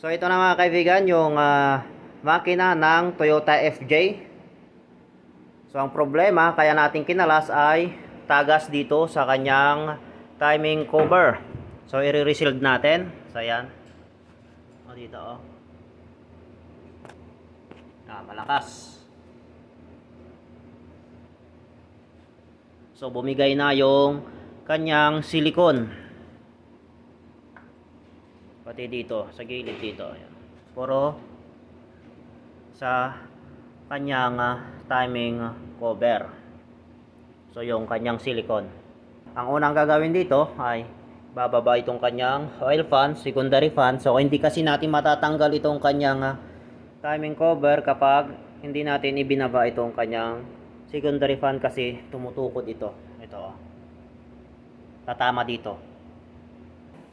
So ito na mga kaibigan yung ah, makina ng Toyota FJ. So ang problema kaya natin kinalas ay tagas dito sa kanyang timing cover. So i-resealed natin. So ayan. O dito oh. Ah, malakas. So bumigay na yung kanyang silikon. Pati dito, sa gilid dito. Ayan. Puro sa kanyang ah, timing cover. So yung kanyang silicone. Ang unang gagawin dito ay bababa itong kanyang oil fan, secondary fan. So hindi kasi natin matatanggal itong kanyang ah, timing cover kapag hindi natin ibinaba itong kanyang secondary fan kasi tumutukod ito. Ito. oh. Tatama dito.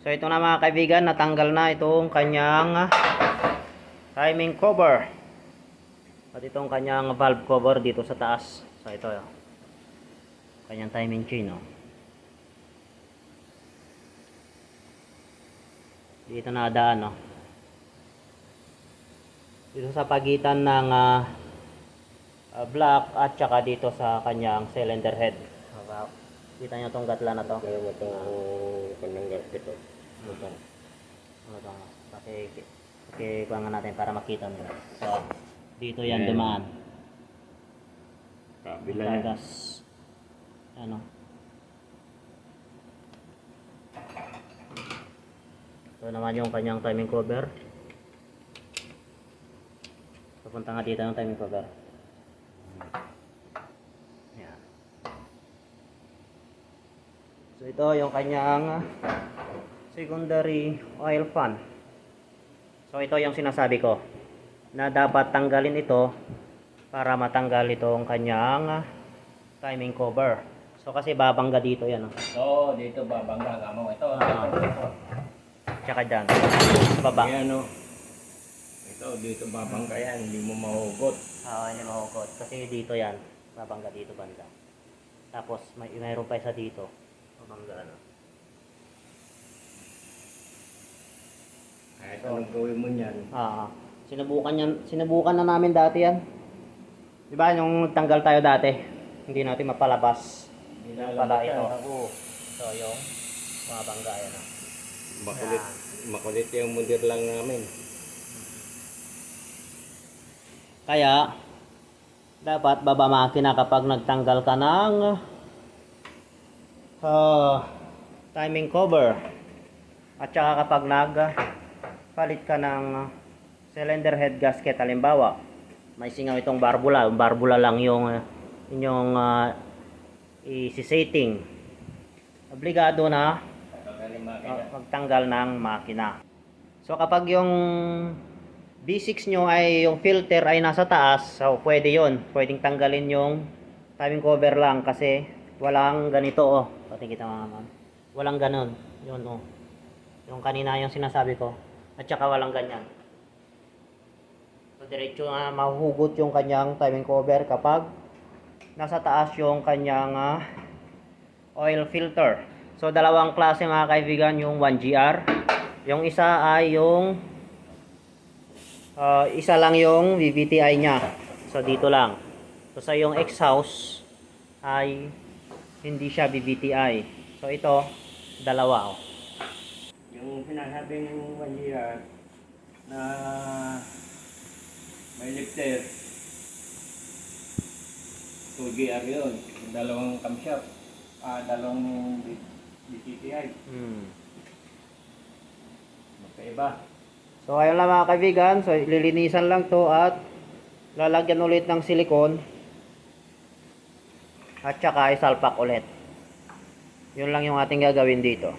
So ito na mga kaibigan, natanggal na itong kanyang timing cover. At itong kanyang valve cover dito sa taas. So ito yun. Kanyang timing chain. Oh. Dito na daan. Oh. Dito sa pagitan ng ah, ah, black at saka dito sa kanyang cylinder head. Wow. Kita nyo itong gatla na to. Kaya mo itong pananggal ito. Ito. Ito. Paki, paki, kuha natin para makita nyo. So, dito yan Yan. dumaan. Kabila yan. Tagas. Ano? Ito naman yung kanyang timing cover. Papunta nga dito ng timing cover. So ito yung kanyang secondary oil fan. So ito yung sinasabi ko na dapat tanggalin ito para matanggal itong kanyang timing cover. So kasi babangga dito yan. Oh. So, dito babangga ka mo. Ito, Ah. ito. Tsaka dyan. Baba. Ayan o. Ito, dito babangga yan. Hindi mo mahugot. Ah, hindi mahukot. Kasi dito yan. Babangga dito banda. Tapos may mayroon pa isa dito. Babangga ano. Kahit anong gawin mo niyan. Ah, sinubukan yan, sinubukan na namin dati yan. 'Di ba yung tanggal tayo dati? Hindi natin mapalabas. Pala ito. Oo. So yung mabangga yan. ah. Makulit. Yan. Makulit yung mundir lang namin. Kaya dapat baba makina kapag nagtanggal ka ng ah, timing cover. At saka kapag nag palit ka ng cylinder head gasket halimbawa may singaw itong barbula, yung barbula lang yung ah, inyong uh, isi-setting. Obligado na uh, magtanggal ng makina. So kapag yung B6 nyo ay yung filter ay nasa taas, so pwede yon Pwedeng tanggalin yung timing cover lang kasi walang ganito oh. Pati kita mga ma'am. Walang ganon. Yun oh. Yung kanina yung sinasabi ko. At saka walang ganyan. So diretso na mahuhugot yung kanyang timing cover kapag nasa taas yung kanyang ah, oil filter. So dalawang klase mga kaibigan yung 1GR. Yung isa ay yung ah, isa lang yung VVTI niya. So dito lang. So sa yung X-House ay hindi siya VVTI. So ito dalawa oh. Yung sinasabing one year na may lifter. 2GR yun. Yung dalawang camshaft. Ah, dalawang B- BTTI. Hmm. Magkaiba. So ayun lang mga kaibigan, so lilinisan lang to at lalagyan ulit ng silikon at saka isalpak ulit. Yun lang yung ating gagawin dito.